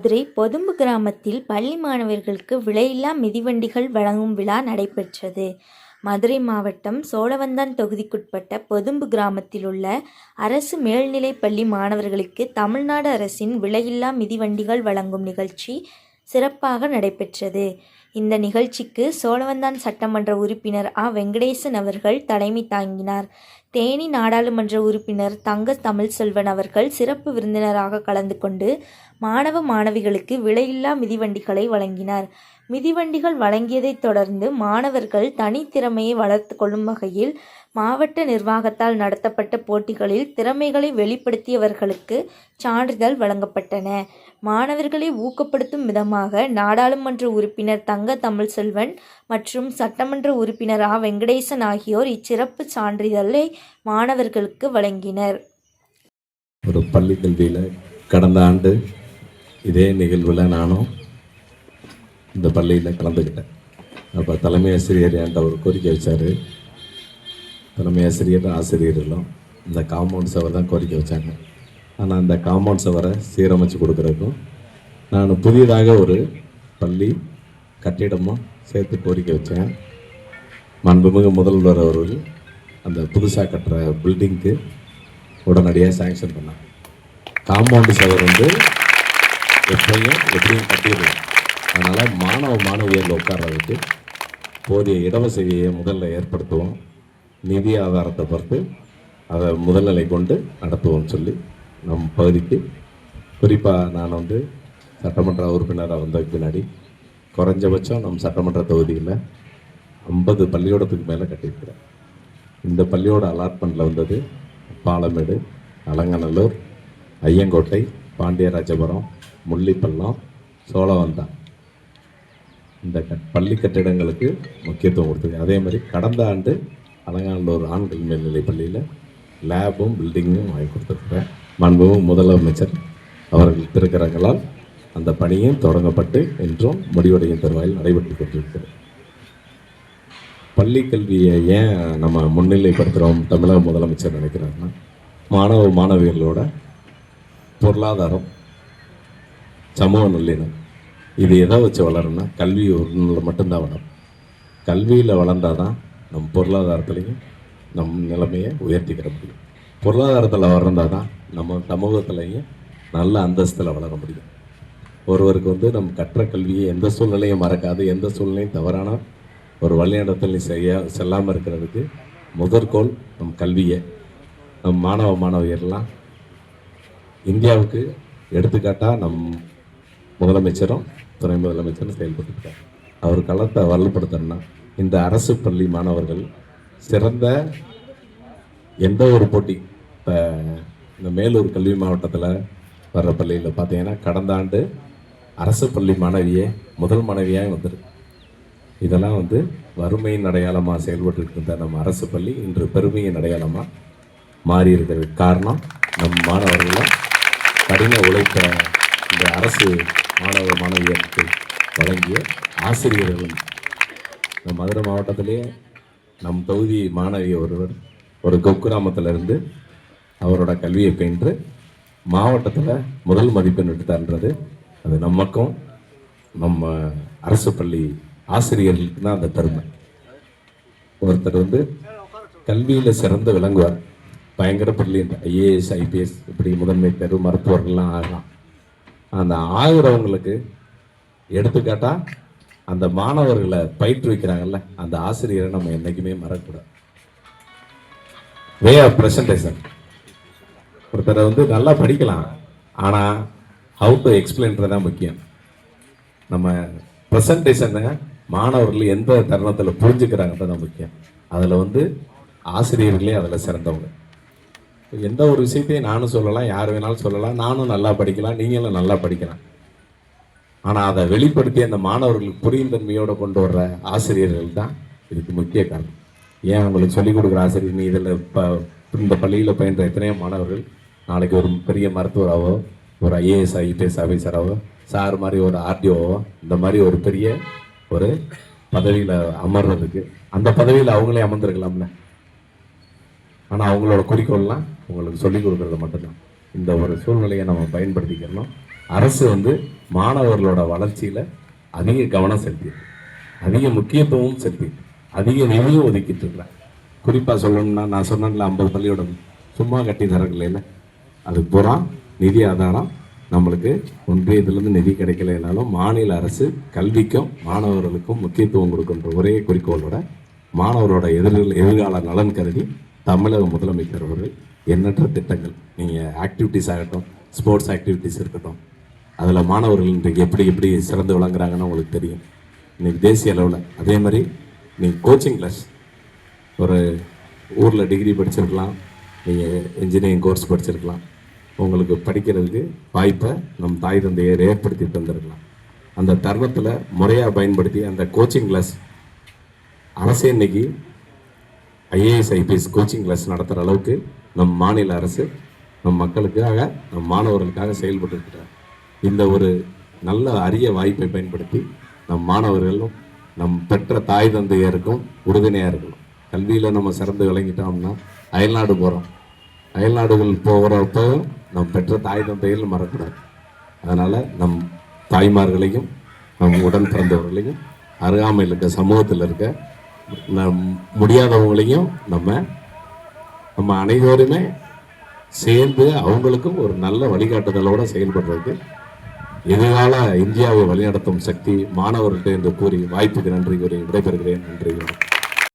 மதுரை பொதும்பு கிராமத்தில் பள்ளி மாணவர்களுக்கு விலையில்லா மிதிவண்டிகள் வழங்கும் விழா நடைபெற்றது. மதுரை மாவட்டம் சோழவந்தான் தொகுதிக்குட்பட்ட பொதும்பு கிராமத்தில் உள்ள அரசு மேல்நிலைப் பள்ளி மாணவர்களுக்கு தமிழ்நாடு அரசின் விலையில்லா மிதிவண்டிகள் வழங்கும் நிகழ்ச்சி சிறப்பாக நடைபெற்றது. இந்த நிகழ்ச்சிக்கு சோழவந்தான் சட்டமன்ற உறுப்பினர் ஆ. வெங்கடேசன் அவர்கள் தலைமை தாங்கினார். தேனி நாடாளுமன்ற உறுப்பினர் தங்க தமிழ்ச்செல்வன் அவர்கள் சிறப்பு விருந்தினராக கலந்து கொண்டு மாணவ மாணவிகளுக்கு விலையில்லா மிதிவண்டிகளை வழங்கினார். மிதிவண்டிகள் வழங்கியதைத் தொடர்ந்து மாணவர்கள் தனித்திறமையை வளர்த்து கொள்ளும் வகையில் மாவட்ட நிர்வாகத்தால் நடத்தப்பட்ட போட்டிகளில் திறமைகளை வெளிப்படுத்தியவர்களுக்கு சான்றிதழ் வழங்கப்பட்டன. மாணவர்களை ஊக்கப்படுத்தும் விதமாக நாடாளுமன்ற உறுப்பினர் தங்க தமிழ்செல்வன் மற்றும் சட்டமன்ற உறுப்பினர் ஆ. வெங்கடேசன் ஆகியோர் இச்சிறப்பு சான்றிதழை மாணவர்களுக்கு வழங்கினர். ஒரு பள்ளி கல்வியில் கடந்த ஆண்டு இதே நிகழ்வில் நானும் இந்த பள்ளியில் கலந்துக்கிட்டேன். அப்போ தலைமை ஆசிரியர் என்கிட்ட ஒரு கோரிக்கை வச்சார். தலைமை ஆசிரியர் ஆசிரியர்களும் இந்த காம்பவுண்ட் சவர் தான் கோரிக்கை வச்சாங்க. ஆனால் அந்த காம்பவுண்ட் சவரை சீரமைச்சு கொடுக்குறதுக்கும் நான் புதியதாக ஒரு பள்ளி கட்டிடமும் சேர்த்து கோரிக்கை வச்சேன். மாண்புமிகு முதல்வர் அவர்கள் அந்த புதுசாக கட்டுற பில்டிங்க்கு உடனடியாக சேங்ஷன் பண்ணாங்க. காம்பவுண்டு சவர் வந்து எப்பயும் எப்படியும் கட்டிடலாம் அதனால் மாணவ மாணவியர்கள் உட்கார்றதுக்கு போதிய இடவசதியை முதல்ல ஏற்படுத்துவோம். நிதி ஆதாரத்தை பொறுத்து அதை முதல்நிலை கொண்டு நடத்துவோம்னு சொல்லி நம் பகுதிக்கு. குறிப்பாக நான் வந்து சட்டமன்ற உறுப்பினராக வந்ததுக்கு பின்னாடி குறைஞ்சபட்சம் நம் சட்டமன்ற தொகுதியில் ஐம்பது பள்ளிக்கூடத்துக்கு மேலே கட்டியிருக்கிறேன். இந்த பள்ளியோட அலாட்மெண்ட்டில் வந்தது பாலமேடு அலங்கநல்லூர் ஐயங்கோட்டை பாண்டியராஜபுரம் முள்ளிப்பள்ளம் சோழவந்தான். இந்த பள்ளி கட்டிடங்களுக்கு முக்கியத்துவம் கொடுத்துருக்கு. அதே மாதிரி கடந்த ஆண்டு அலங்காநல்லூர் ஆண்கள் மேல்நிலைப் பள்ளியில் லேபும் பில்டிங்கும் வாங்கி கொடுத்துருக்குறேன். மாண்புமிகு முதலமைச்சர் அவர்கள் திருக்கரங்களால் அந்த பணியும் தொடங்கப்பட்டு இன்றும் முடிவடையும் தருவாயில் நடைபெற்று கொண்டிருக்கிறது. பள்ளி கல்வியை ஏன் நம்ம முன்னிலைப்படுத்துகிறோம் தமிழக முதலமைச்சர் நினைக்கிறாருன்னா மாணவ மாணவிகளோட பொருளாதாரம் சமூக நல்லிணம் இது எதை வச்சு வளரணும்னா கல்வி ஒன்றில் மட்டும்தான் வளரும். கல்வியில் வளர்ந்தால் தான் நம் பொருளாதாரத்துலேயும் நம் நிலைமையை உயர்த்திக்கிற முடியும். பொருளாதாரத்தில் வளர்ந்தால் தான் நம்ம சமூகத்திலையும் நல்ல அந்தஸ்தில் வளர முடியும். ஒருவருக்கு வந்து நம் கற்ற கல்வியை எந்த சூழ்நிலையும் மறக்காது எந்த சூழ்நிலையும் தவறான ஒரு வழிநடத்தல் செய்ய செல்லாமல் இருக்கிறதுக்கு முதற்கோள் நம் கல்வியை. நம் மாணவ மாணவியர்லாம் இந்தியாவுக்கு எடுத்துக்காட்டாக நம் முதலமைச்சரும் துணை முதலமைச்சரும் செயல்பட்டுருக்கார் அவர் களத்தை வலுப்படுத்தணும்னா இந்த அரசு பள்ளி மாணவர்கள் சிறந்த எந்த ஒரு போட்டி இப்போ இந்த மேலூர் கல்வி மாவட்டத்தில் வர்ற பள்ளியில் பார்த்தீங்கன்னா கடந்த ஆண்டு அரசு பள்ளி மாணவியே முதல் மாணவியாக வந்துருக்கு இதெல்லாம் வந்து வறுமையின் அடையாளமாக செயல்பட்டு இருந்த நம்ம அரசு பள்ளி இன்று பெருமையின் அடையாளமாக மாறி இருக்கிறது காரணம் நம் மாணவர்களும் கடின உழைப்ப இந்த அரசு மாணவ மாணவியருக்கு வழங்கிய ஆசிரியர்களும் நம் மதுரை மாவட்டத்திலேயே நம் தொகுதி மாணவி ஒருவர் ஒரு குக்கிராமத்திலிருந்து அவரோட கல்வியை பயின்று மாவட்டத்தில் முதல் மதிப்பெண் எடுத்தான்றது அது நமக்கும் நம்ம அரசு பள்ளி ஆசிரியர்களுக்கு தான் அந்த பெருமை. ஒருத்தர் வந்து கல்வியில் சிறந்து விளங்குவார். பயங்கர பள்ளி ஐஏஎஸ் ஐபிஎஸ் இப்படி முதன்மை தேர்வு மருத்துவர்கள்லாம் ஆகலாம். அந்த ஆகிறவங்களுக்கு எடுத்துக்காட்டா அந்த மாணவர்களை பயிற்றுவிக்கிறாங்கல்ல அந்த ஆசிரியரை நம்ம என்றைக்குமே மறக்கக்கூடாது. வே ஆஃப் ப்ரெசன்டேஷன் ஒருத்தரை வந்து நல்லா படிக்கலாம் ஆனால் ஹவு டு எக்ஸ்பிளைன்றது தான் முக்கியம். நம்ம ப்ரெசன்டேஷனை மாணவர்கள் எந்த தருணத்தில் புரிஞ்சுக்கிறாங்கன்றது தான் முக்கியம். அதில் வந்து ஆசிரியர்களே அதில் சிறந்தவங்க. எந்த ஒரு விஷயத்தையும் நானும் சொல்லலாம் யார் வேணாலும் சொல்லலாம். நானும் நல்லா படிக்கலாம் நீங்களும் நல்லா படிக்கலாம். ஆனால் அதை வெளிப்படுத்தி அந்த மாணவர்களுக்கு புரியும் தன்மையோடு கொண்டு வர்ற ஆசிரியர்கள் தான் இதுக்கு முக்கிய காரணம். ஏன் அவங்களுக்கு சொல்லிக் கொடுக்குற ஆசிரியர்? நீ இதில் இப்போ இந்த பள்ளியில் பயின்ற எத்தனையோ மாணவர்கள் நாளைக்கு ஒரு பெரிய மருத்துவராகவோ ஒரு ஐஏஎஸ் ஐபிஎஸ் ஆஃபீஸராகவோ சார் மாதிரி ஒரு ஆர்டிஓவோ இந்த மாதிரி ஒரு பெரிய ஒரு பதவியில் அமர்றதுக்கு அந்த பதவியில் அவங்களே அமர்ந்திருக்கலாம்ல. ஆனால் அவங்களோட குறிக்கோள்லாம் உங்களுக்கு சொல்லிக் கொடுக்கறது மட்டும்தான். இந்த ஒரு சூழ்நிலையை நம்ம பயன்படுத்திக்கிறணும். அரசு வந்து மாணவர்களோட வளர்ச்சியில் அதிக கவனம் செலுத்தி அதிக முக்கியத்துவமும் செலுத்தி அதிக நிதியும் ஒதுக்கிட்டு இருக்கிறேன் குறிப்பாக சொல்லணும்னா நான் சொன்னேன்ல ஐம்பது பள்ளியோடம் சும்மா கட்டி தரல அது புறா நிதி ஆதாரம். நம்மளுக்கு ஒன்றியத்திலிருந்து நிதி கிடைக்கலைனாலும் மாநில அரசு கல்விக்கும் மாணவர்களுக்கும் முக்கியத்துவம் கொடுக்கின்ற ஒரே குறிக்கோளோட மாணவரோட எதிர் எதிர்கால நலன் கருதி தமிழக முதலமைச்சர் அவர்கள் எண்ணற்ற திட்டங்கள். நீங்கள் ஆக்டிவிட்டீஸ் ஆகட்டும் ஸ்போர்ட்ஸ் ஆக்டிவிட்டீஸ் இருக்கட்டும் அதில் மாணவர்கள் இன்றைக்கு எப்படி எப்படி சிறந்து விளங்குறாங்கன்னு உங்களுக்கு தெரியும். இன்றைக்கி தேசிய அளவில். அதே மாதிரி நீங்கள் கோச்சிங் கிளாஸ் ஒரு ஊரில் டிகிரி படிச்சிருக்கலாம் நீங்கள் இன்ஜினியரிங் கோர்ஸ் படிச்சிருக்கலாம். உங்களுக்கு படிக்கிறதுக்கு வாய்ப்பை நம் தாய் தந்தையர் ஏற்படுத்தி தந்திருக்கலாம். அந்த தருணத்தில் முறையாக பயன்படுத்தி அந்த கோச்சிங் கிளாஸ் அரசே இன்னைக்கு ஐஏஎஸ் ஐபிஎஸ் கோச்சிங் கிளாஸ் நடத்துகிற அளவுக்கு நம் மாநில அரசு நம் மக்களுக்காக நம் மாணவர்களுக்காக செயல்பட்டு இருக்கிறார் இந்த ஒரு நல்ல அரிய வாய்ப்பை பயன்படுத்தி நம் மாணவர்களும் நம் பெற்ற தாய் தந்தையருக்கும் உறுதுணையாக இருக்கணும் கல்வியில் நம்ம சிறந்து விளங்கிட்டோம்னா அயல்நாடு போகிறோம் அயல்நாடுகள் போகிறப்போ நம் பெற்ற தாய் தந்தையில் மறக்கூடாது அதனால் நம் தாய்மார்களையும் நம் உடன் பிறந்தவர்களையும் அருகாமையில் இருக்க சமூகத்தில் இருக்க நம் முடியாதவங்களையும் நம்ம நம்ம அனைவருமே சேர்ந்து அவங்களுக்கும் ஒரு நல்ல வழிகாட்டுதலோடு செயல்படுறதுக்கு எதிர்கால இந்தியாவை வழிநடத்தும் சக்தி மாணவர்கள்ட்ட என்று கூறி வாய்ப்புக்கு நன்றி கூறி விடைபெறுகிறேன். நன்றி வணக்கம்.